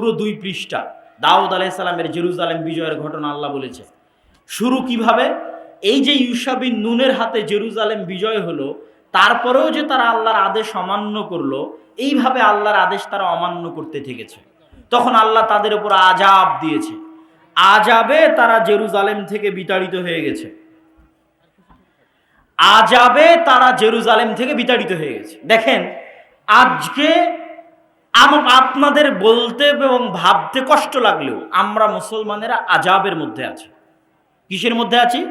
পুরো দুই পৃষ্ঠা, দাউদ আলাইসালামের জেরুজালেম বিজয়ের ঘটনা আল্লাহ বলেছে। শুরু কীভাবে? এই যে ইউসাবিন নুনের হাতে জেরুজালেম বিজয় হলো, তারপরেও যে তারা আল্লাহর আদেশ অমান্য করল, এইভাবে আল্লাহর আদেশ তারা অমান্য করতে থেকেছে। তখন আল্লাহ তাদের উপর আজাব দিয়েছে। আজাবে তারা জেরুজালেম থেকে বিতাড়িত হয়ে গেছে। আজাবে তারা জেরুজালেম থেকে বিতাড়িত হয়ে গেছে। দেখেন, আজকে আপনাদের বলতে এবং ভাবতে কষ্ট লাগলেও আমরা মুসলমানেরা আজাবের মধ্যে আছি। কিসের মধ্যে আছি?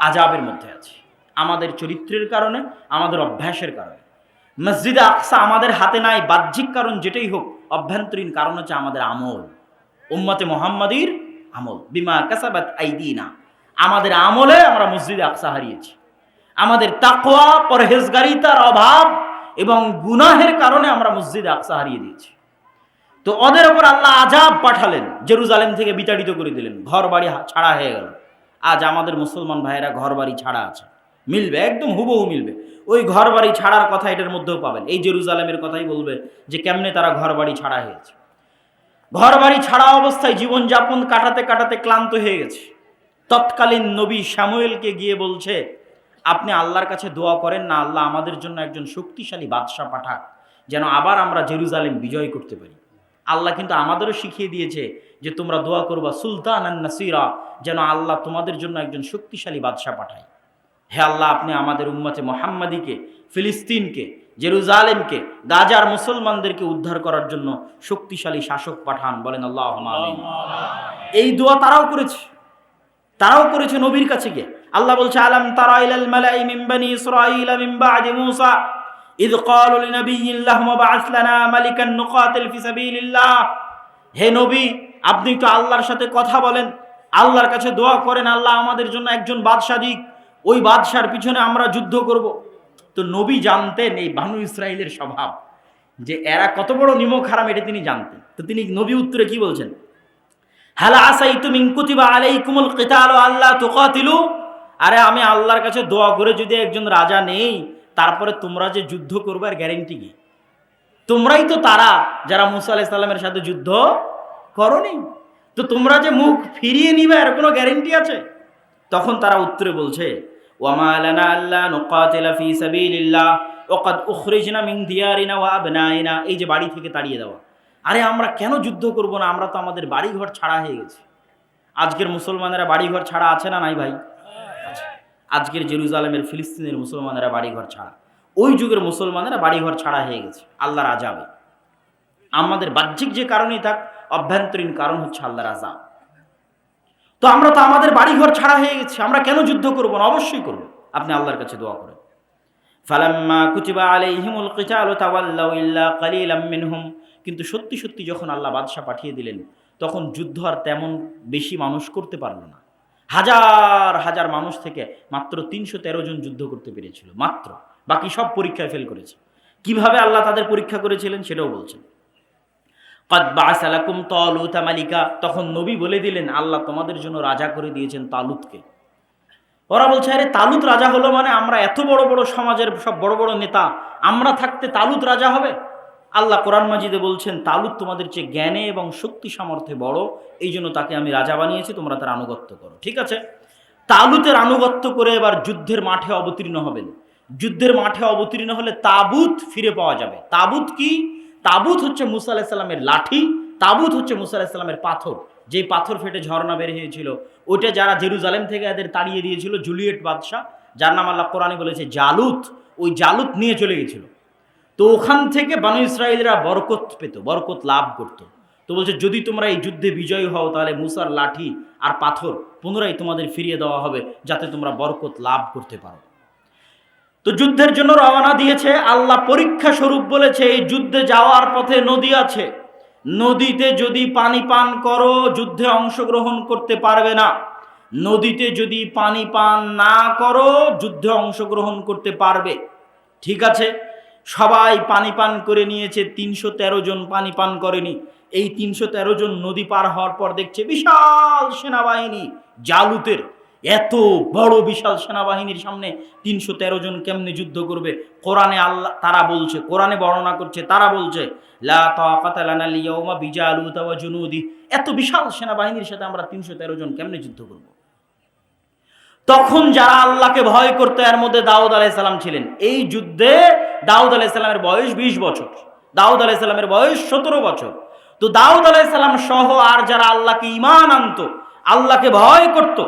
আজাবের মধ্যে আছি। আমাদের চরিত্রের কারণে, আমাদের অভ্যাসের কারণে। মসজিদে আকসা আমাদের হাতে নাই, বাহ্যিক কারণ যেটাই হোক, অভ্যন্তরীণ কারণ হচ্ছে আমাদের আমল। উম্মতে মোহাম্মদীর আমল। বিমা কাসাবাত আইদিনা। আমাদের আমলে আমরা মসজিদে আকসা হারিয়েছি। আমাদের তাকোয়া পরহেজগারিতার অভাব এবং গুনাহের কারণে আমরা মসজিদে আকসা হারিয়ে দিয়েছি। তো ওদের ওপর আল্লাহ আজাব পাঠালেন, জেরুজালেম থেকে বিতাড়িত করে দিলেন ঘর বাড়ি ছাড়া হয়ে গেল। আজ আমাদের মুসলমান ভাইয়েরা ঘর বাড়ি ছাড়া আছে। মিলবে, একদম হুবহু মিলবে। ওই ঘর বাড়ি ছাড়ার কথা এটার মধ্যেও পাবেন। এই জেরুজালেমের কথাই বলবে যে কেমনে তারা ঘর বাড়ি ছাড়া হয়েছে। ঘর বাড়ি ছাড়া অবস্থায় জীবনযাপন কাটাতে কাটাতে ক্লান্ত হয়ে গেছে। তৎকালীন নবী শ্যামুয়েলকে গিয়ে বলছে আপনি আল্লাহর কাছে দোয়া করেন না, আল্লাহ আমাদের জন্য একজন শক্তিশালী বাদশাহ পাঠাক, যেন আবার আমরা জেরুজালেম বিজয় করতে পারি। আল্লাহ কিন্তু আমাদেরও শিখিয়ে দিয়েছে যে তোমরা দোয়া করবা সুলতান নাসিরা, যেন আল্লাহ তোমাদের জন্য একজন শক্তিশালী বাদশাহ পাঠায়। হে আল্লাহ, আপনি আমাদের উম্মতে মোহাম্মদীকে, ফিলিস্তিনকে, জেরুজালেমকে, গাজার মুসলমানদেরকে উদ্ধার করার জন্য শক্তিশালী শাসক পাঠান, বলেন আল্লাহ এই দোয়া তারাও করেছে তারাও করেছে নবীর কাছে গিয়ে। আল্লাহ বলছে, আলাম তারা ইলাল মালাই মিন বানি ইসরাঈল মিন বাদি মূসা? ইদ ক্বালু লিনাবিয়্যিল্লাহি মাবআস লানা মালিকান নুকাতিল ফি সাবিলিল্লাহ। হে নবী, আপনি একটু আল্লাহর সাথে কথা বলেন। আল্লাহর কাছে দোয়া করেন, আল্লাহ আমাদের জন্য একজন বাদশা দিক। ওই বাদশার পিছনে আমরা যুদ্ধ করব। তো নবী জানতেন এই বানু ইসরায়েলের স্বভাব, যে এরা কত বড় নিমক হারাম, এটা তিনি জানতেন। তো তিনি নবী উত্তরে কি বলছেন? হালা আসাই তুমি কুতিবা আলাইকুমুল কিতাল আল্লাহ তুকাতিলু আরে আমি আল্লাহর কাছে দোয়া করে যদি একজন রাজা নেই, তারপরে তোমরা যে যুদ্ধ করবে আর গ্যারেন্টি কি? তোমরাই তো তারা যারা মুসা আলাইহিস সালামের সাথে যুদ্ধ করনি। তো তোমরা যে মুখ ফিরিয়ে নিবে, এর কোনো গ্যারেন্টি আছে? তখন তারা উত্তরে বলছে এই যে বাড়ি থেকে তাড়িয়ে দেওয়া। আরে আমরা কেন যুদ্ধ করব না? আমরা তো আমাদের বাড়িঘর ছাড়া হয়ে গেছি। আজকের মুসলমানেরা বাড়িঘর ছাড়া আছে না নাই ভাই। আজকের জেরুজালেমের ফিলিস্তিনের মুসলমানেরা বাড়িঘর ছাড়া। ওই যুগের মুসলমানেরা বাড়িঘর ছাড়া হয়ে গেছে, আল্লাহর আজাবে আমাদের বাহ্যিক যে কারণেই থাক, অভ্যন্তরীণ কারণ হচ্ছে আল্লাহর আজাব তো আমরা তো আমাদের বাড়িঘর ছাড়া হয়ে গেছি, আমরা কেন যুদ্ধ করব না? অবশ্যই করব। আপনি আল্লাহর কাছে দোয়া করেন। ফালাম্মা কুতিবা আলাইহিমুল কিতালু তাওয়াল্লাউ ইল্লা কালিলাম মিনহুম। কিন্তু সত্যি সত্যি যখন আল্লাহ বাদশাহ পাঠিয়ে দিলেন, তখন যুদ্ধ আর তেমন বেশি মানুষ করতে পারল না। হাজার হাজার মানুষ থেকে মাত্র তিনশো তেরো জন যুদ্ধ করতে পেরেছিল, মাত্র। বাকি সব পরীক্ষায় ফেল করেছে। কীভাবে আল্লাহ তাদের পরীক্ষা করেছিলেন সেটাও বলছেন। কদ বাসালাকুম তালুতা মালিকা তখন নবী বলে দিলেন, আল্লাহ তোমাদের জন্য রাজা করে দিয়েছেন তালুতকে। ওরা বলছে, আরে, তালুত রাজা হলো মানে আমরা এত বড় বড় সমাজের সব বড় বড় নেতা, আমরা থাকতে তালুত রাজা হবে? আল্লাহ কোরআন মাজিদে বলছেন তালুত তোমাদের চেয়ে জ্ঞানে এবং শক্তি সামর্থ্যে বড়, এই জন্য তাকে আমি রাজা বানিয়েছি, তোমরা তার আনুগত্য করো। ঠিক আছে? তালুতের আনুগত্য করে এবার যুদ্ধের মাঠে অবতীর্ণ হবেন। যুদ্ধের মাঠে অবতীর্ণ হলে তাবুত ফিরে পাওয়া যাবে। তাবুত কি? তাবুত হচ্ছে মুসা আলাহিসাল্লামের লাঠি, তাবুত হচ্ছে মুসা আলাহিসাল্লামের পাথর। যেই পাথর ফেটে ঝর্ণা বের হয়েছিল, ওইটা যারা জেরুজালেম থেকে এদের তাড়িয়ে দিয়েছিল, জুলিয়েট বাদশাহ, যার নাম আল্লাহ কোরআনে বলেছে জালুত, ওই জালুত নিয়ে চলে গেছিল। তো ওখান থেকে বানু ইসরায়েলরা বরকত পেত, বরকত লাভ করত। তো বলছে, যদি তোমরা এই যুদ্ধে বিজয়ী হও, তাহলে মুসার লাঠি আর পাথর পুনরায় তোমাদের ফিরিয়ে দেওয়া হবে, যাতে তোমরা বরকত লাভ করতে পারো। তো যুদ্ধের জন্য রওনা দিয়েছে। আল্লাহ পরীক্ষা স্বরূপ বলেছে, এই যুদ্ধে যাওয়ার পথে নদী আছে। নদীতে যদি পানি পান করো, যুদ্ধে অংশগ্রহণ করতে পারবে না। নদীতে যদি পানি পান না করো, যুদ্ধে অংশগ্রহণ করতে পারবে। ঠিক আছে? সবাই পানি পান করে নিয়েছে, তিনশো তেরো জন পানি পান করেনি। এই তিনশো তেরো জন নদী পার হওয়ার পর দেখছে বিশাল সেনাবাহিনী, জালুতের, এত বড় বিশাল সেনাবাহিনীর সামনে তিনশো তেরো জন কেমনে যুদ্ধ করবে? কোরআনে আল্লাহ, তারা বলছে, কোরআনে বর্ণনা করছে, তারা বলছে এত বিশাল সেনাবাহিনীর সাথে আমরা তিনশো তেরো জন কেমনে যুদ্ধ করব? তখন যারা আল্লাহকে ভয় করতো, এর মধ্যে দাউদ আলাইসাল্লাম ছিলেন। এই যুদ্ধে দাউদ আলাইসাল্লামের বয়স ২০ বছর। দাউদ আলাইসাল্লামের বয়স সতেরো বছর। তো দাউদ আলাইসাল্লাম সহ আর যারা আল্লাহকে ইমান আনত, আল্লাহকে ভয় করত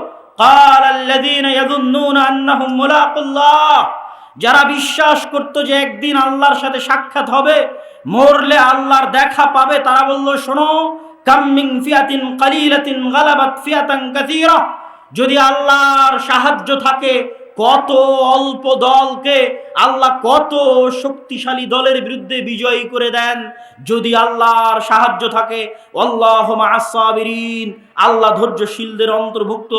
যারা বিশ্বাস করত যে একদিন আল্লাহর সাথে সাক্ষাৎ হবে, মরলে আল্লাহর দেখা পাবে, তারা বলল, শোনো, কামিং ফিয়াতিন কালিলাতিন গালাবাত ফিয়াতান কাসীরা। যদি আল্লাহর সাহায্য থাকে, কত অল্প দলকে আল্লাহ কত শক্তিশালী দলের বিরুদ্ধে বিজয়ী করে দেন। যদি আল্লাহর সাহায্য থাকে, আল্লাহ মাসাবিরিন আল্লাহ ধৈর্যশীলদের অন্তর্ভুক্ত,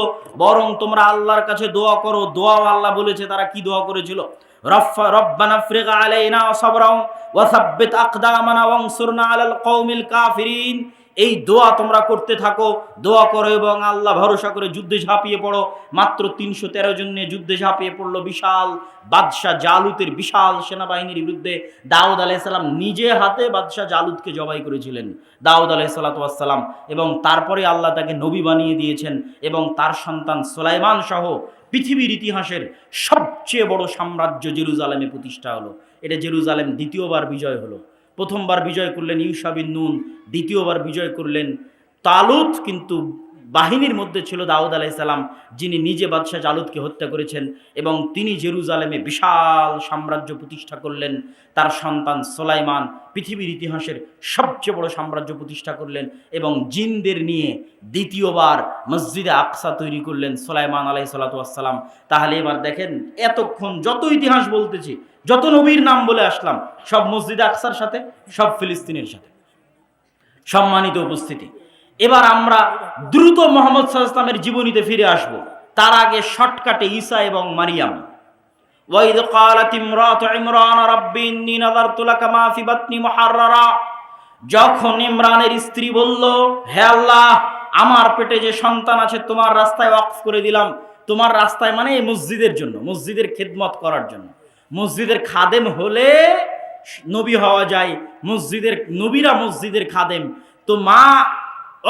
বরং তোমরা আল্লাহর কাছে দোয়া করো, দোয়াও আল্লাহ বলেছে, তারা কি দোয়া করেছিল? রব্বানা ফ্রিগা আলাইনা সাবরাও, ওয়া সাব্বিত আকদামানা ওয়ানসুরনা আলাল কওমিল কাফিরিন। এই দোয়া তোমরা করতে থাকো, দোয়া করো এবং আল্লাহ ভরসা করে যুদ্ধে ঝাঁপিয়ে পড়ো। মাত্র তিনশো তেরো জন যুদ্ধে ঝাঁপিয়ে পড়ল বিশাল বাদশাহ জালুতের বিশাল সেনাবাহিনীর বিরুদ্ধে। দাউদ আলাইসাল্লাম নিজে হাতে বাদশাহ জালুদকে জবাই করেছিলেন, দাউদ আলাইসাল্লাতাম এবং তারপরে আল্লাহ তাকে নবী বানিয়ে দিয়েছেন এবং তার সন্তান সোলাইমান সহ পৃথিবীর ইতিহাসের সবচেয়ে বড় সাম্রাজ্য জেরুজালেমে প্রতিষ্ঠা হলো। এটা জেরুজালেম দ্বিতীয়বার বিজয় হলো। প্রথমবার বিজয় করলেন ইউসাবিন নুন, দ্বিতীয়বার বিজয় করলেন তালুত, কিন্তু বাহিনীর মধ্যে ছিল দাউদ আলাইসাল্লাম যিনি নিজে বাদশাহ জালুদকে হত্যা করেছেন এবং তিনি জেরুজালেমে বিশাল সাম্রাজ্য প্রতিষ্ঠা করলেন। তার সন্তান সোলাইমান পৃথিবীর ইতিহাসের সবচেয়ে বড় সাম্রাজ্য প্রতিষ্ঠা করলেন এবং জিনদের নিয়ে দ্বিতীয়বার মসজিদে আকসা তৈরি করলেন সোলাইমান আলাই সাল্লাতাম তাহলে এবার দেখেন, এতক্ষণ যত ইতিহাস বলতেছি যত নবীর নাম বলে আসলাম সব মসজিদে আকসার সাথে সব ফিলিস্তিনের সাথে সম্মানিত উপস্থিতি এবার আমরা দ্রুত মোহাম্মদ সাল্লামের জীবনীতে ফিরে আসব তার আগে শর্টকাটে ঈসা এবং মারিয়াম ওয়াইদ قالت امراه عمران رب اني نظرت لك ما في بطني محررا যখন ইমরানের স্ত্রী বলল হে আল্লাহ আমার পেটে যে সন্তান আছে তোমার রাস্তায় ওয়াকফ করে দিলাম তোমার রাস্তায় মানে এই মসজিদের জন্য মসজিদের খেদমত করার জন্য মসজিদের খাদেম হলে নবী হওয়া যায়, মসজিদের নবীরা মসজিদের খাদেম। তো মা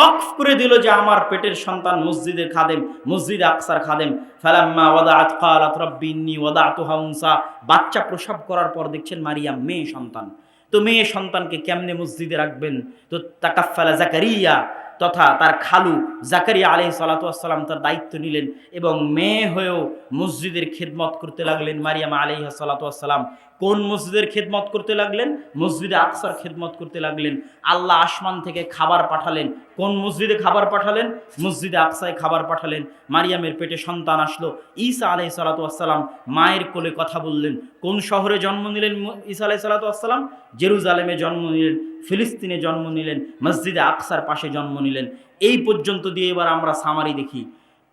অফ করে দিল যে আমার পেটের সন্তান মসজিদের খাদেম, মসজিদে আকসার খাদেম। ফালাম্মা ওয়াদাআত ক্বালাত রাব্বি ইন্নী ওয়াদাতুহা উনসা। বাচ্চা প্রসব করার পর দেখছেন মারিয়াম মেয়ে সন্তান। তো মেয়ে সন্তানকে কেমনে মসজিদে রাখবেন? তো তাকাফালা জাকারিয়া তথা তার খালু জাকারিয়া আলহ সালাতাম তার দায়িত্ব নিলেন এবং মেয়ে হয়েও মসজিদের খেদমত করতে লাগলেন মারিয়ামা আলহ সালাতাম কোন মসজিদের খেদমত করতে লাগলেন? মসজিদে আকসার খেদমত করতে লাগলেন। আল্লাহ আসমান থেকে খাবার পাঠালেন। কোন মসজিদে খাবার পাঠালেন? মসজিদে আকসায় খাবার পাঠালেন। মারিয়ামের পেটে সন্তান আসলো। ঈসা আলহ সালাতাম মায়ের কোলে কথা বললেন। কোন শহরে জন্ম নিলেন ঈসা আলাহ সালাতাম জেরুজালেমে জন্ম নিলেন, ফিলিস্তিনে জন্ম নিলেন, মসজিদে আকসার পাশে জন্ম নিলেন। এই পর্যন্ত দিয়ে এবার আমরা সামারি দেখি।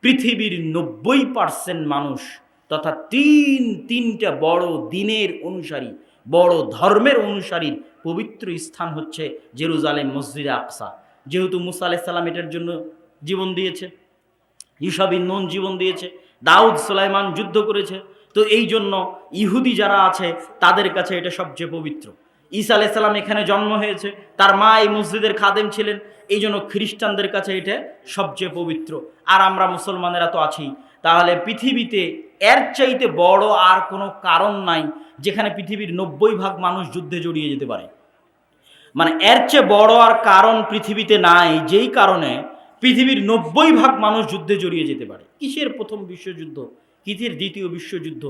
পৃথিবীর নব্বই পার্সেন্ট মানুষ তথা তিন, তিনটা বড় দিনের অনুসারী, বড় ধর্মের অনুসারীর পবিত্র স্থান হচ্ছে জেরুজালেম মসজিদে আকসা। যেহেতু মুসা আলাইসাল্লাম এটার জন্য জীবন দিয়েছে ইসাবিন নুন জীবন দিয়েছে, দাউদ সুলাইমান যুদ্ধ করেছে, তো এই জন্য ইহুদি যারা আছে, তাদের কাছে এটা সবচেয়ে পবিত্র। ঈসা আলাইসাল্লাম এখানে জন্ম হয়েছে, তার মা এই মসজিদের খাদেম ছিলেন, এই জন্য খ্রিস্টানদের কাছে এটা সবচেয়ে পবিত্র। আর আমরা মুসলমানেরা তো আছি, তাহলে পৃথিবীতে এর চাইতে বড় আর কোনো কারণ নাই যেখানে পৃথিবীর নব্বই ভাগ মানুষ যুদ্ধে জড়িয়ে যেতে পারে। মানে এর চেয়ে বড় আর কারণ পৃথিবীতে নাই, যেই কারণে পৃথিবীর নব্বই ভাগ মানুষ যুদ্ধে জড়িয়ে যেতে পারে। কিসের প্রথম বিশ্বযুদ্ধ? কিসের দ্বিতীয় বিশ্বযুদ্ধ?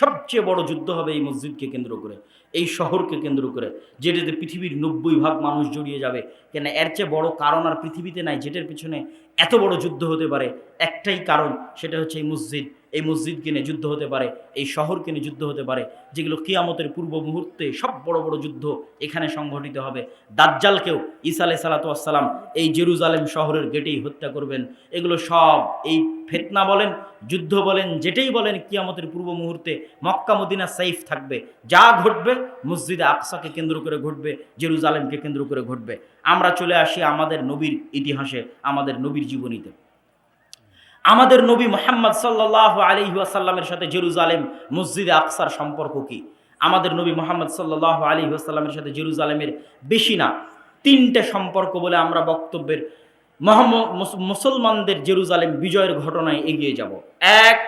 সবচেয়ে বড় যুদ্ধ হবে এই মসজিদকে কেন্দ্র করে, এই শহরকে কেন্দ্র করে, যেটাতে পৃথিবীর নব্বই ভাগ মানুষ জড়িয়ে যাবে। কেন এর চেয়ে বড় কারণ আর পৃথিবীতে নাই, যেটার পিছনে এত বড় যুদ্ধ হতে পারে, একটাই কারণ, সেটা হচ্ছে এই মসজিদ। এই মসজিদকে নিয়ে যুদ্ধ হতে পারে, এই শহরকে নিয়ে যুদ্ধ হতে পারে, যেগুলো কিয়ামতের পূর্ব মুহূর্তে সব বড় বড় যুদ্ধ এখানে সংঘটিত হবে। দাজ্জালকেও আলাই সালাতাম এই জেরুজালেম শহরের গেটেই হত্যা করবেন। এগুলো সব এই ফেতনা বলেন, যুদ্ধ বলেন, যেটাই বলেন, কিয়ামতের পূর্ব মুহূর্তে মক্কা, মদিনা সাইফ থাকবে। যা ঘটবে মসজিদে আকসাকে কেন্দ্র করে ঘটবে, জেরুজালেমকে কেন্দ্র করে ঘটবে। আমরা চলে আসি আমাদের নবীর ইতিহাসে, আমাদের নবীর জীবনীতে। আমাদের নবী মোহাম্মদ সাল্লাহ আলী ওয়াসাল্লামের সাথে জেরুজালেম মসজিদে আকসার সম্পর্ক কি? আমাদের নবী মোহাম্মদ সাল্লাহ আলী ওয়াসাল্লামের সাথে জেরুজালেমের বেশি না। তিনটে সম্পর্ক বলে আমরা বক্তব্যের মুসলমানদের জেরুজালেম বিজয়ের ঘটনায় এগিয়ে যাব। এক,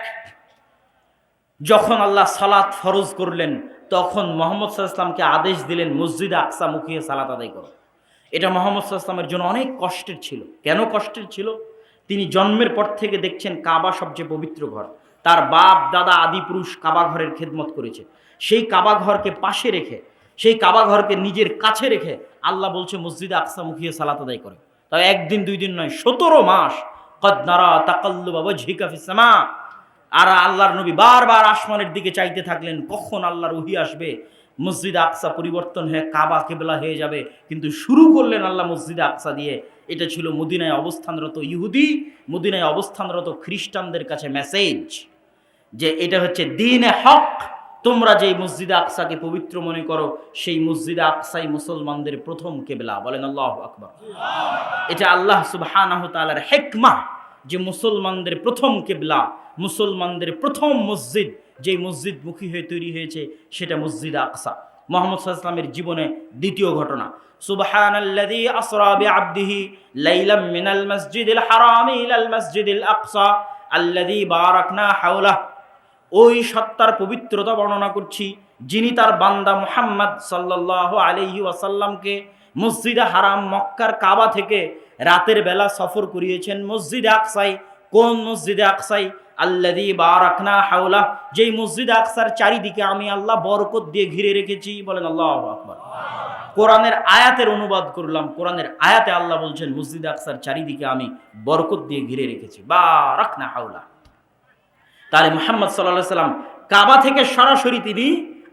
যখন আল্লাহ সালাত ফরজ করলেন, তখন মোহাম্মদ সাল্লামকে আদেশ দিলেন, মসজিদে আকসা মুখিয়ে সালাত আদায় করো। এটা মোহাম্মদ সাল্লামের জন্য অনেক কষ্টের ছিল। কেন কষ্টের ছিল? তিনি জন্মের পর থেকে দেখছেন কাবা সবচেয়ে পবিত্র ঘর। তার বাপ, দাদা আদি পুরুষ কাবা ঘরের খেদমত করেছে। সেই কাবা ঘরকে পাশে রেখে, সেই কাবা ঘরকে নিজের কাছে রেখে আল্লাহ বলছে, মসজিদে আকসা মুখিয়ে সালাত আদায় করে। তবে একদিন, দুই দিন নয়, সতেরো মাস কদনারা তাকাল্লু বাবা ঝিকা ফিসামা আর আল্লাহর নবী বারবার আসমানের দিকে চাইতে থাকলেন, কখন আল্লাহর উহি আসবে? মসজিদ আকসা পরিবর্তন হয়ে কাবা কেবলা হয়ে যাবে। কিন্তু শুরু করলেন আল্লাহ মসজিদ আকসা দিয়ে। এটা ছিল মদিনায় অবস্থানরত ইহুদি, মদিনায় অবস্থানরত খ্রিস্টানদের কাছে মেসেজ যে এটা হচ্ছে দিন হক। তোমরা যেই মসজিদে আকসাকে পবিত্র মনে করো, সেই মসজিদে আকসাই মুসলমানদের প্রথম কেবলা। বলেন আল্লাহ আকবর। এটা আল্লাহ তাআলার হেকমা যে মুসলমানদের প্রথম কেবলা, মুসলমানদের প্রথম মসজিদ, যেই মসজিদ মুখী হয়ে তৈরি হয়েছে, সেটা মসজিদ আকসা। মোহাম্মদ সাল্লামের জীবনে দ্বিতীয় ঘটনা। সুবহানাল্লাযী আসরা বিআবদিহি লাইলাম মিনাল মাসজিদিল হারামি ইলাল মাসজিদিল আকসা আল্লাযী বারাকনা হাওলাহ। ওই সত্তার পবিত্রতা বর্ণনা করছি, যিনি তার বান্দা মুহাম্মদ সাল্লাল্লাহু আলাইহি ওয়াসাল্লামকে মসজিদে হারাম মক্কার কাবা থেকে রাতের বেলা সফর করিয়েছেন মসজিদে আকসাই কোন মসজিদে আকসাই? আল্লাদি বারাকনা হাওলা যেই মসজিদে আকসার চারিদিকে আমি আল্লাহ বরকত দিয়ে ঘিরে রেখেছি। বলেন আল্লাহ আকবার। কোরআনের আয়াতের অনুবাদ করলাম। কোরআনের আয়াতে আল্লাহ বলছেন, মসজিদে আকসার চারিদিকে আমি বরকত দিয়ে ঘিরে রেখেছি। বারাকনা হাওলা তাহলে মোহাম্মদ সাল্লাহ সাল্লাম কাবা থেকে সরাসরি তিনি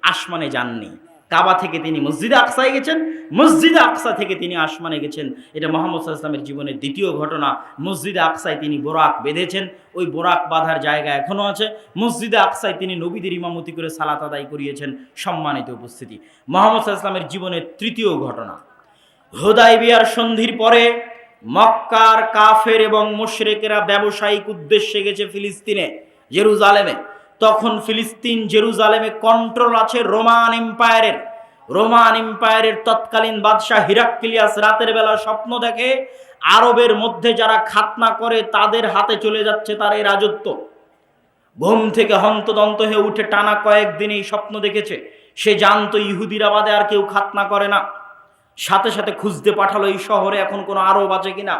আসমানে যাননি। কাবা থেকে তিনি মসজিদে আকসায় গেছেন, মসজিদে আকসা থেকে তিনি আসমানে গেছেন। এটা মোহাম্মদ সাল্লামের জীবনের দ্বিতীয় ঘটনা। মসজিদে আকসায় তিনি বোরাক বেঁধেছেন, ওই বোরাক বাঁধার জায়গা এখনও আছে। মসজিদে আকসায় তিনি নবীদের ইমামতি করে সালাত আদায় করিয়েছেন, সম্মানিত উপস্থিতি। মোহাম্মদ সাল্লামের জীবনের তৃতীয় ঘটনা। হোদাই বিয়ার সন্ধির পরে মক্কার কাফের এবং মুশরেকেরা ব্যবসায়িক উদ্দেশ্যে গেছে ফিলিস্তিনে, জেরুজালেমে। তখন ফিলিস্তিন জেরুজালেমে কন্ট্রোল আছে রোমান এম্পায়ারের। রোমান এম্পায়ারের তৎকালীন বাদশাহ হিরাক্কিলিয়াস রাতের বেলা স্বপ্ন দেখে, আরবের মধ্যে যারা খাতনা করে তাদের হাতে চলে যাচ্ছে তার এই রাজত্ব। ঘুম থেকে হন্তদন্ত হয়ে উঠে টানা কয়েকদিন এই স্বপ্ন দেখেছে। সে জানতো ইহুদিরা বাদে আর কেউ খাতনা করে না। সাথে সাথে খুঁজতে পাঠালো এই শহরে এখন কোনো আরব আছে কিনা।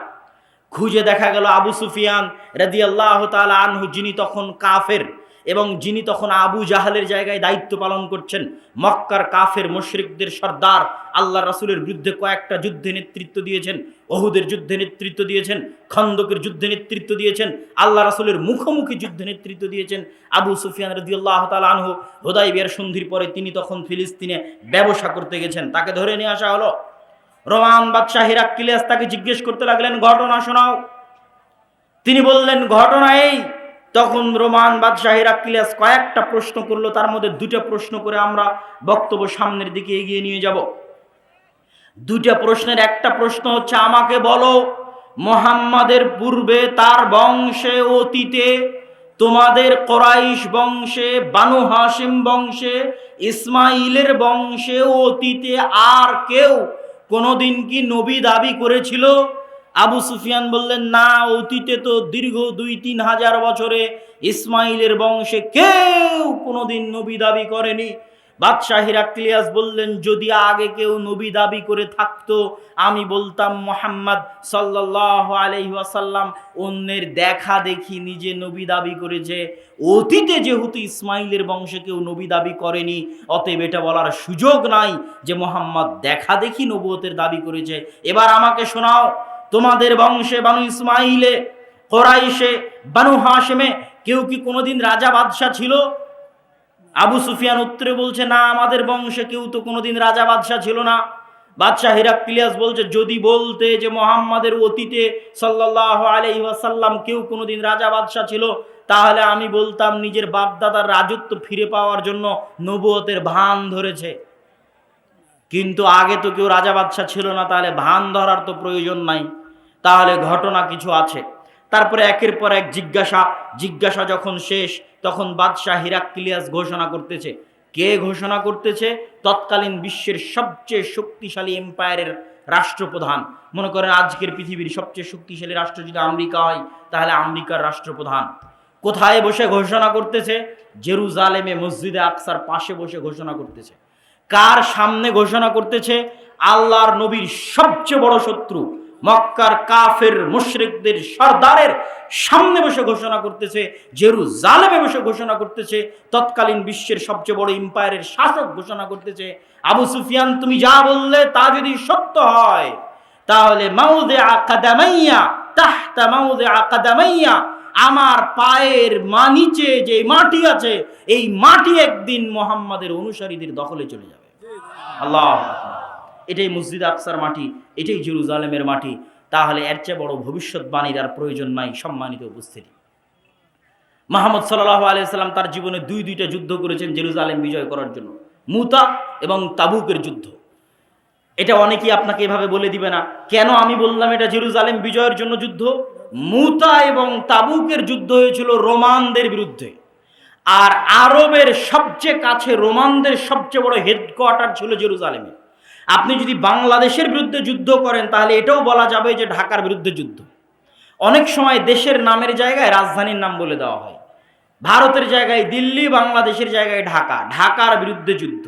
খুঁজে দেখা গেল আবু সুফিয়ান রাদি আল্লাহ তালা আনহু, যিনি তখন কাফের। এবং যিনি তখন আবু জাহালের জায়গায় দায়িত্ব পালন করছেন, মক্কার কাফের মুশরিকদের সর্দার আল্লাহ রাসুলের বিরুদ্ধে কয়েকটা যুদ্ধে নেতৃত্ব দিয়েছেন অহুদের যুদ্ধে নেতৃত্ব দিয়েছেন, খন্দকের যুদ্ধে নেতৃত্ব দিয়েছেন আল্লাহ রাসুলের মুখোমুখি যুদ্ধে নেতৃত্ব দিয়েছেন। আবু সুফিয়ান রদি আল্লাহ তালা আনহু হোদাই বিয়ার সন্ধির পরে তিনি তখন ফিলিস্তিনে ব্যবসা করতে গেছেন। তাকে ধরে নিয়ে আসা হলো। রোমান বাদশাহ হিরাক্কিলিয়াস তাকে জিজ্ঞেস করতে লাগলেন, ঘটনা শোনাও। তিনি বললেন, ঘটনা এই তখন রোমান বাদশাহ হিরাক্কিলিয়াস কয়েকটা প্রশ্ন করল, তার মধ্যে দুটো প্রশ্ন করে আমরা বক্তব্য সামনের দিকে এগিয়ে নিয়ে যাব। দুটা প্রশ্নের একটা প্রশ্ন হচ্ছে, আমাকে বলো, মোহাম্মদের পূর্বে তার বংশে, অতীতে তোমাদের কোরাইশ বংশে, বানু হাসিম বংশে ইসমাইলের বংশে, অতীতে আর কেউ কোনোদিন কি নবী দাবি করেছিল? আবু সুফিয়ান বললেন, না, অতীতে তো দীর্ঘ দুই, তিন হাজার বছরে ইসমাইলের বংশে কেউ কোনোদিন নবী দাবি করেনি। বাদশাহ হিরাক্লিয়াস বললেন, যদি আগে কেউ নবী দাবি করে থাকতো, আমি বলতাম, মোহাম্মদ সাল্লাহ আলহি আসাল্লাম অন্যের দেখা দেখি নিজে নবী দাবি করেছে। অতীতে যেহেতু ইসমাইলের বংশে কেউ নবী দাবি করেনি, অতএব এটা বলার সুযোগ নাই যে মোহাম্মদ দেখা দেখি নবুয়তের দাবি করেছে। এবার আমাকে শোনাও তোমাদের বংশে বানু ইসমাইলে, কোরাইশে, বানু হাসেমে কেউ কি কোনোদিন রাজা বাদশাহ ছিল? আবু সুফিয়ান উত্তরে বলছে, না, আমাদের বংশে কেউ তো কোনোদিন রাজা বাদশাহ ছিল না। বাদশাহ হিরাক্লিয়াস বলছে, যদি বলতে যে মোহাম্মদের অতীতে সাল্লাহ আলাইহি ওয়াসাল্লাম কেউ কোনোদিন রাজা বাদশাহ ছিল, তাহলে আমি বলতাম নিজের বাপদাদার রাজত্ব ফিরে পাওয়ার জন্য নবুয়তের ভান ধরেছে। কিন্তু আগে তো কেউ রাজা বাদশাহ ছিল না, তাহলে ভান ধরার তো প্রয়োজন নাই। তাহলে ঘটনা কিছু আছে। তারপরে একের পর এক জিজ্ঞাসা জিজ্ঞাসা যখন শেষ, তখন বাদশাহ হিরাক্কিলিয়াস ঘোষণা করতেছে। কে ঘোষণা করতেছে? তৎকালীন বিশ্বের সবচেয়ে শক্তিশালী এম্পায়ারের রাষ্ট্রপ্রধান। মনে করেন আজকের পৃথিবীর সবচেয়ে শক্তিশালী রাষ্ট্র যদি আমেরিকা হয়, তাহলে আমেরিকার রাষ্ট্রপ্রধান। কোথায় বসে ঘোষণা করতেছে? জেরুজালেমে মসজিদে আকসার পাশে বসে ঘোষণা করতেছে। কার সামনে ঘোষণা করতেছে? আল্লাহর নবীর সবচেয়ে বড় শত্রু। মক্কার কাফের মুশরিকদের সর্দারের সামনে বসে ঘোষণা করতেছে, জেরুজালেমে বসে ঘোষণা করতেছে, তৎকালীন বিশ্বের সবচেয়ে বড় এম্পায়ারের শাসক ঘোষণা করতেছে, আবু সুফিয়ান, তুমি যা বললে তা যদি সত্য হয়, তাহলে মাউদে আকাদামাইয়া তাহতা মাউদে আকাদামাইয়া আমার পায়ের মা নিচে যে মাটি আছে, এই মাটি একদিন মোহাম্মদের অনুসারীদের দখলে চলে যাবে। আল্লাহ এটাই মসজিদ আকসার মাটি, এটাই জেরুজালেমের মাটি। তাহলে এর চেয়ে বড় ভবিষ্যৎবাণীর আর প্রয়োজন নাই সম্মানিত উপস্থিতি। মাহমদ সাল্লাহ আলিয়াল্লাম তার জীবনে দুই দুইটা যুদ্ধ করেছেন জেরুজালেম বিজয় করার জন্য। মুতা এবং তাবুকের যুদ্ধ। এটা অনেকেই আপনাকে এভাবে বলে দিবে না, কেন আমি বললাম এটা জেরুজালেম বিজয়ের জন্য যুদ্ধ? মুতা এবং তাবুকের যুদ্ধ হয়েছিল রোমানদের বিরুদ্ধে। আর আরবের সবচেয়ে কাছে রোমানদের সবচেয়ে বড় হেডকোয়ার্টার ছিল জেরুজালেমে। আপনি যদি বাংলাদেশের বিরুদ্ধে যুদ্ধ করেন, তাহলে এটাও বলা যাবে যে ঢাকার বিরুদ্ধে যুদ্ধ। অনেক সময় দেশের নামের জায়গায় রাজধানীর নাম বলে দেওয়া হয়। ভারতের জায়গায় দিল্লি, বাংলাদেশের জায়গায় ঢাকা। ঢাকার বিরুদ্ধে যুদ্ধ।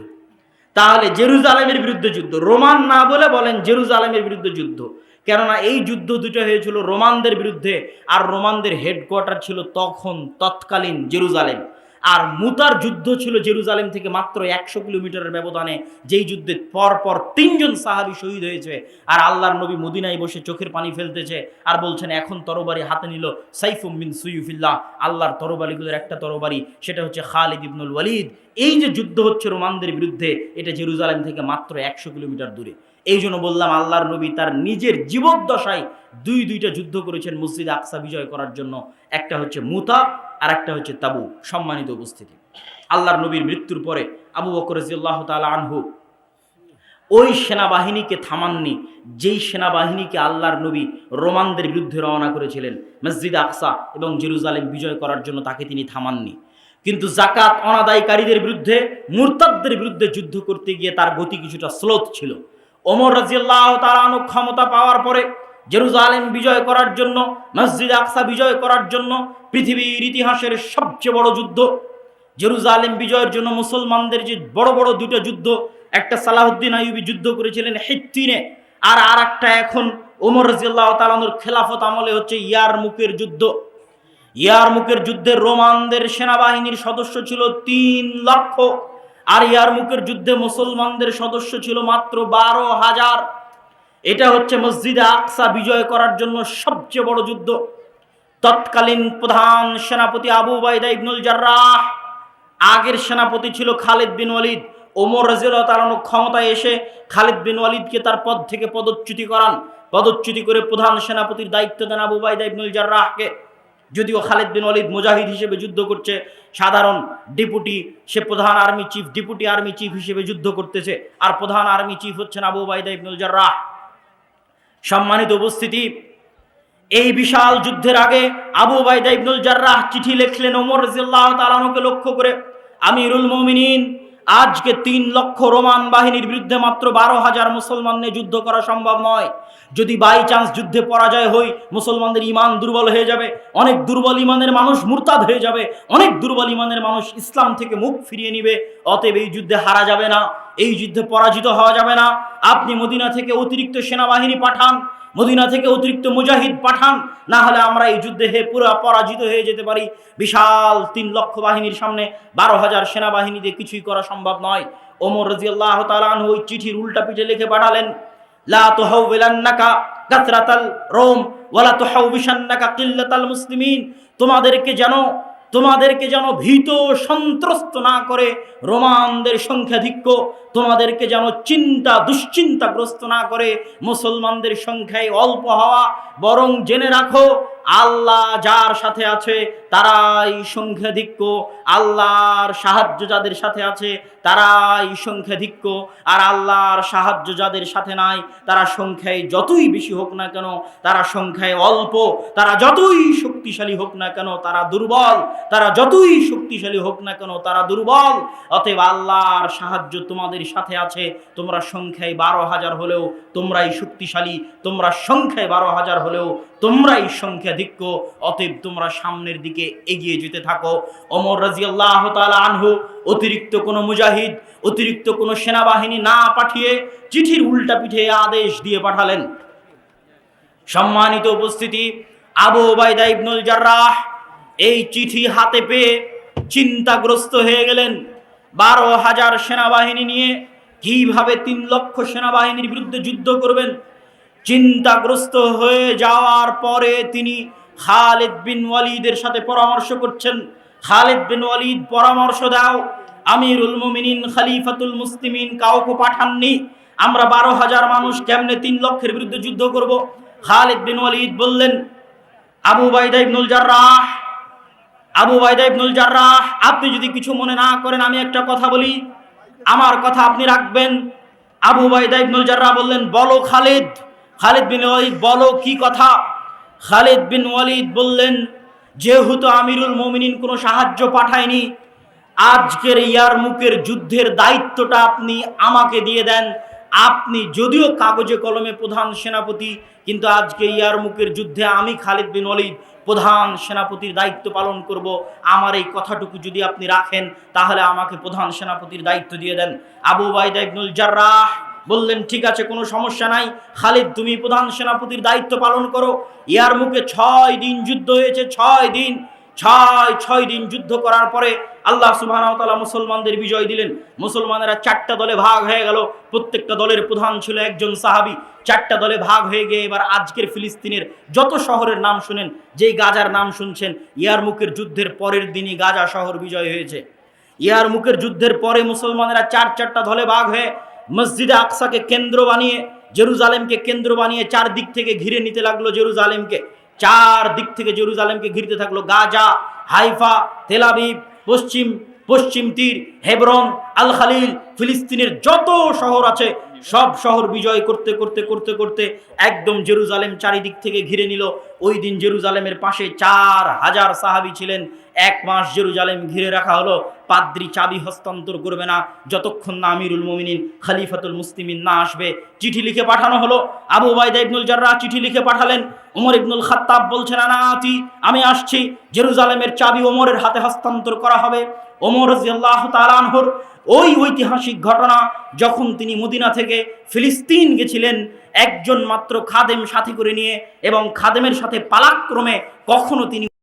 তাহলে জেরুজালেমের বিরুদ্ধে যুদ্ধ। রোমান না বলে বলেন জেরুজালেমের বিরুদ্ধে যুদ্ধ। কেননা এই যুদ্ধ দুটো হয়েছিল রোমানদের বিরুদ্ধে, আর রোমানদের হেডকোয়ার্টার ছিল তখন তৎকালীন জেরুজালেম। আর মুতার যুদ্ধ ছিল জেরুজালেম থেকে মাত্র একশো কিলোমিটারের ব্যবধানে। যেই যুদ্ধে পর পর তিনজন সাহাবি শহীদ হয়েছে আর আল্লাহর নবী মদিনায় বসে চোখের পানি ফেলতেছে আর বলছেন, এখন তরবারি হাতে নিল সাইফুম বিন সুইফিল্লাহ আল্লাহর তরবারিগুলোর একটা তরবারি, সেটা হচ্ছে খালিদ ইবনুল ওয়ালিদ। এই যে যুদ্ধ হচ্ছে রোমানদের বিরুদ্ধে, এটা জেরুজালেম থেকে মাত্র একশো কিলোমিটার দূরে। এই জন্য বললাম, আল্লাহর নবী তার নিজের জীবদ্দশায় দুই দুইটা যুদ্ধ করেছেন মসজিদ আকসা বিজয় করার জন্য। একটা হচ্ছে মুতা আর একটা হচ্ছে তাবু সম্মানিত উপস্থিতি। আল্লাহর নবীর মৃত্যুর পরে আবু বকর রাজিয়াল্লাহ তাআলা আনহু ওই সেনাবাহিনীকে থামাননি, যেই সেনাবাহিনীকে আল্লাহর নবী রোমানদের বিরুদ্ধে রওনা করেছিলেন, মসজিদ আকসা এবং জেরুজালেম বিজয় করার জন্য তাকে তিনি থামাননি। কিন্তু জাকাত অনাদায়কারীদের বিরুদ্ধে, মুরতাদদের বিরুদ্ধে যুদ্ধ করতে গিয়ে তার গতি কিছুটা স্লোত ছিল। ওমর রাজিয়াল্লাহ তাআলা ক্ষমতা পাওয়ার পরে জেরুজালেম বিজয় করার জন্য, মসজিদ আকসা বিজয় করার জন্য পৃথিবীর ইতিহাসের সবচেয়ে বড় যুদ্ধ, জেরুজালেম বিজয়ের জন্য মুসলমানদের যে বড় বড় দুটো যুদ্ধ, একটা সালাহুদ্দিন আইয়ুবী যুদ্ধ করেছিলেন হিত্তিনে আর আর একটা এখন ওমর রাজিয়াল্লাহ তালানুর খেলাফত আমলে হচ্ছে ইয়ার মুখের যুদ্ধ। ইয়ার মুখের যুদ্ধে রোমানদের সেনাবাহিনীর সদস্য ছিল তিন লক্ষ, আর ইয়ার মুখের যুদ্ধে মুসলমানদের সদস্য ছিল মাত্র বারো হাজার। এটা হচ্ছে মসজিদে আকসা বিজয় করার জন্য সবচেয়ে বড় যুদ্ধ। তৎকালীন প্রধান সেনাপতি আবু বাইদা ইবনুল জার্রাহ, আগের সেনাপতি ছিল খালিদ বিন ওয়ালিদ। ওমর রাজিয়াল্লাহু তাআলা ক্ষমতায় এসে খালিদ বিন ওয়ালিদকে তার পদ থেকে পদচ্যুতি করান। পদচ্যুতি করে প্রধান সেনাপতির দায়িত্ব দেন আবু বাইদা ইবনুল জার্রাহকে। যদিও খালিদ বিন ওয়ালিদ মুজাহিদ হিসেবে যুদ্ধ করছে, সাধারণ ডেপুটি, সে প্রধান army chief, deputy army chief হিসেবে যুদ্ধ করতেছে। আর প্রধান আর্মি চিফ হচ্ছেন আবু বাইদা ইবনুল জার্রাহ। সম্মানিত উপস্থিতি এই বিশাল যুদ্ধের আগে আবু বাইদা ইবনুল জার্রাহ চিঠি লিখলেন ওমর রাজিয়াল্লাহ তাআলাকে লক্ষ্য করে, আমিরুল মুমিনিন, আজকে তিন লক্ষ রোমান বাহিনীর বিরুদ্ধে মাত্র বারো হাজার মুসলমান নিয়ে যুদ্ধ করা সম্ভব নয়। যদি বাই চান্স যুদ্ধে পরাজয় হই, মুসলমানদের ইমান দুর্বল হয়ে যাবে, অনেক দুর্বল ইমানের মানুষ মুরতাদ হয়ে যাবে, অনেক দুর্বল ইমানের মানুষ ইসলাম থেকে মুখ ফিরিয়ে নিবে, অতএব এই যুদ্ধে হারা যাবে না, এই যুদ্ধে পরাজিত হওয়া যাবে না। আপনি মদিনা থেকে অতিরিক্ত সেনাবাহিনী পাঠান মদিনা থেকে অতিরিক্ত মুজাহিদ পাঠান, না হলে আমরা এই যুদ্ধে হে পুরো পরাজিত হয়ে যেতে পারি। বিশাল তিন লক্ষ বাহিনীর সামনে বারো হাজার সেনাবাহিনী দিয়ে কিছুই করা সম্ভব নয়। ওমর রাজিয়াল্লাহ তালান ওই চিঠির উল্টা পিঠে লিখে পাঠালেন, লা তুহাউবিলান্নাকা কাসরাতাল রোম ওয়ালা তুহাউবিশান্নাকা কিল্লাতাল মুসলিমিন। তোমাদেরকে যেন তোমাদেরকে যেন ভীত সন্ত্রস্ত না করে রোমানদের সংখ্যাধিক্য তোমাদেরকে যেন চিন্তা দুশ্চিন্তাগ্রস্ত না করে মুসলমানদের সংখ্যায় অল্প হওয়া, বরং জেনে রাখো, আল্লাহ যার সাথে আছে তারাই সংখ্যাধিক্য, আল্লাহর সাহায্য যাদের সাথে আছে তারাই সংখ্যাধিক্য, আর আল্লাহর সাহায্য যাদের সাথে নাই তারা সংখ্যায় যতই বেশি হোক না কেন, তারা সংখ্যায় অল্প, তারা যতই শক্তিশালী হোক না কেন, তারা দুর্বল, তারা যতই শক্তিশালী হোক না কেন, তারা দুর্বল। অতএব আল্লাহর সাহায্য তোমাদের সাথে আছে। তোমরা সংখ্যায় বারো হাজার হলেও তোমরাই শক্তিশালী। তোমরা সংখ্যায় বারো হাজার হলেও তোমরাই সংখ্যাধিক্য। অতএব তোমরা সামনের দিকে এগিয়ে যেতে থাকো। অমর রাজিয়াল্লাহ তাআলা আনহু, অতিরিক্ত কোনো মুজাহিদ, অতিরিক্ত কোনো সেনাবাহিনী না পাঠিয়ে চিঠির উল্টা পিঠে আদেশ দিয়ে পাঠালেন। সম্মানিত উপস্থিতি, আবু ওবায়দা ইবনুল জার্রাহ এই চিঠি হাতে পেয়ে চিন্তাগ্রস্ত হয়ে গেলেন। বারো হাজার সেনাবাহিনী নিয়ে কীভাবে তিন লক্ষ সেনাবাহিনীর বিরুদ্ধে যুদ্ধ করবেন? চিন্তাগ্রস্ত হয়ে যাওয়ার পরে তিনি খালেদ বিন ওয়ালিদের সাথে পরামর্শ করছেন। খালেদ বিন ওয়ালিদ, পরামর্শ দাও। আমিরুল মুমিনিন, খলিফাতুল মুসলিমিন কাউকে পাঠাননি। আমরা বারো হাজার মানুষ কেমনে তিন লক্ষের বিরুদ্ধে যুদ্ধ করব? খালিদ বিন ওয়ালিদ বললেন, আবু বাইদা ইবনুল জার্রাহ আবু বাইদা ইবনুল জার্রাহ, আপনি যদি কিছু মনে না করেন, আমি একটা কথা বলি। আমার কথা আপনি রাখবেন। আবু বাইদা ইবনুল জার্রাহ বললেন, বলো খালিদ। খালিদ বিন ওয়ালিদ, বলো কি কথা? খালিদ বিন ওয়ালিদ বললেন, যেহেতু আমিরুল মোমিনিন কোনো সাহায্য পাঠায়নি, আজকের ইয়ারমুকের যুদ্ধের দায়িত্বটা আপনি আমাকে দিয়ে দেন। আপনি যদিও কাগজে কলমে প্রধান সেনাপতি, কিন্তু আজকে ইয়ারমুকের যুদ্ধে আমি খালিদ বিন ওয়ালিদ প্রধান সেনাপতির দায়িত্ব পালন করব। আমার এই কথাটুকু যদি আপনি রাখেন, তাহলে আমাকে প্রধান সেনাপতির দায়িত্ব দিয়ে দেন। আবু বাইদা ইবনুল জার্রাহ বললেন, ঠিক আছে, কোনো সমস্যা নাই। খালিদ, তুমি প্রধান সেনাপতির দায়িত্ব পালন করো। ইয়ার মুখে ছয় দিন যুদ্ধ হয়েছে, ছয় দিন। ছয় ছয় দিন যুদ্ধ করার পরে আল্লাহ সুবাহ মুসলমানদের বিজয় দিলেন। মুসলমানেরা চারটা দলে ভাগ হয়ে গেল। প্রত্যেকটা দলের প্রধান ছিল একজন সাহাবি। চারটা দলে ভাগ হয়ে গিয়ে এবার আজকের ফিলিস্তিনের যত শহরের নাম শুনেন, যেই গাজার নাম শুনছেন, ইয়ারমুকের যুদ্ধের পরের দিনই গাজা শহর বিজয় হয়েছে। ইয়ারমুকের যুদ্ধের পরে মুসলমানেরা চার, চারটা দলে ভাগ হয়ে মসজিদে আকসাকে কেন্দ্র বানিয়ে, জেরুজালেমকে কেন্দ্র বানিয়ে চারদিক থেকে ঘিরে নিতে লাগল জেরুজালেমকে। চার দিক থেকে জেরুজালেমকে ঘিরতে থাকল গাজা, হাইফা তেলাবিব পশ্চিম পশ্চিম তীর, হেবরন, আল খালিল, ফিলিস্তিনের যত শহর আছে, সব শহর বিজয় করতে করতে করতে করতে একদম জেরুজালেম চারিদিক থেকে ঘিরে নিল। ওই দিন জেরুজালেমের পাশে চার হাজার সাহাবি ছিলেন। এক মাস জেরুজালেম ঘিরে রাখা হলো। পাদ্রি চাবি হস্তান্তর করবে না। যতক্ষণ না আমিরুল মোমিনিন, খলিফাতুল মুসলিমিন না আসবে, চিঠি লিখে পাঠানো হলো। আবু বাইদা ইবনুল জাররা চিঠি লিখে পাঠালেন। ওমর ইবনুল খাত্তাব বলছেন আনাতি আমি আসছি। জেরুজালেমের চাবি ওমরের হাতে হস্তান্তর করা হবে। ওমর রাজিয়াল্লাহু তাআলা আনহুর ওই ঐতিহাসিক ঘটনা, যখন তিনি মদিনা থেকে ফিলিস্তিন গেছিলেন, একজন মাত্র খাদেম সাথী করে নিয়ে এবং খাদেমের সাথে পালাক্রমে কখনো তিনি